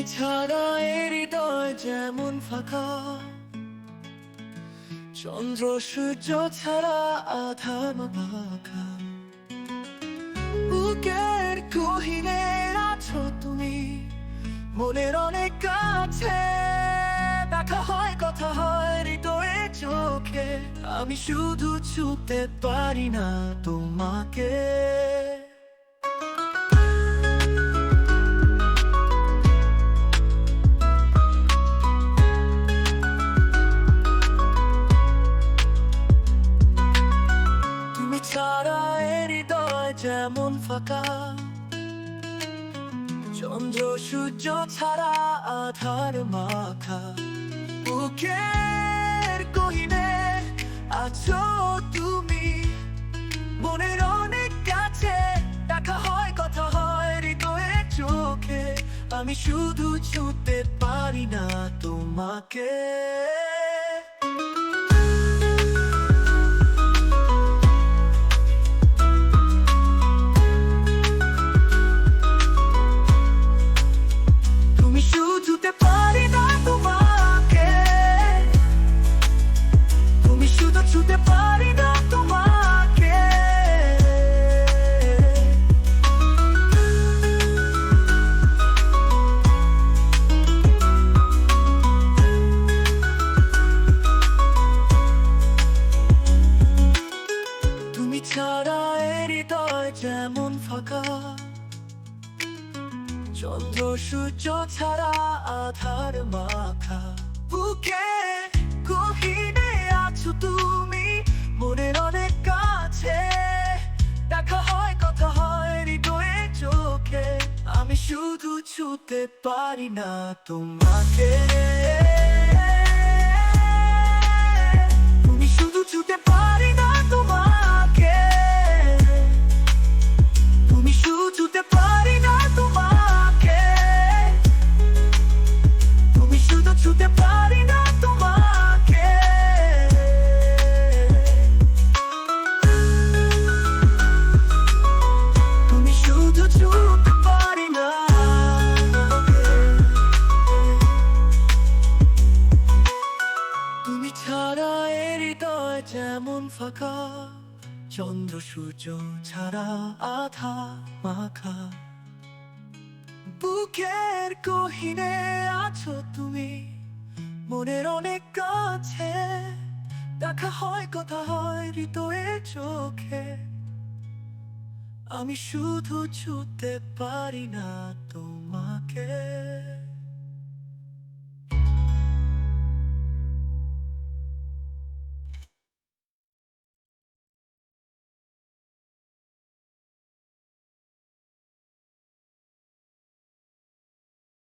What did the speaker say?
ছাড়া এ হৃদয় যেমন ফাঁকা। চন্দ্র সূর্য ছাড়া আধার মাখা বুকের গহিনে আছো তুমি, মনের অনেক কাছে। দেখা হয়, কথা হয় হৃদয়ে, চোখে। আমি শুধু ছুতে পারি না তোমাকে। যেমন ফাঁকা, চন্দ্র সূর্য ছাড়া আধার মাখা। বুকের কহিনে আছো তুমি, মনের অনেক কাছে দেখা হয়, কথা হয় হৃদয়ে, চোখে। আমি শুধু ছুতে পারি না তোমাকে। ফাঁকা। চন্দ্র সূর্য ছাড়া আধার মাখা। বুকে গহিনে আছো তুমি, মনের অনেক কাছে। দেখা হয়, কথা হয় হৃদয়ে, চোখে। আমি শুধু ছুতে পারি না তোমাকে। ফাঁকা চন্দ্র সূর্য ছাড়া আধা মাখা। বুকের গহিনে আছো তুমি, মনের অনেক কাছে। দেখা হয়, কথা হয় হৃদয়ে, চোখে। আমি শুধু ছুতে পারি না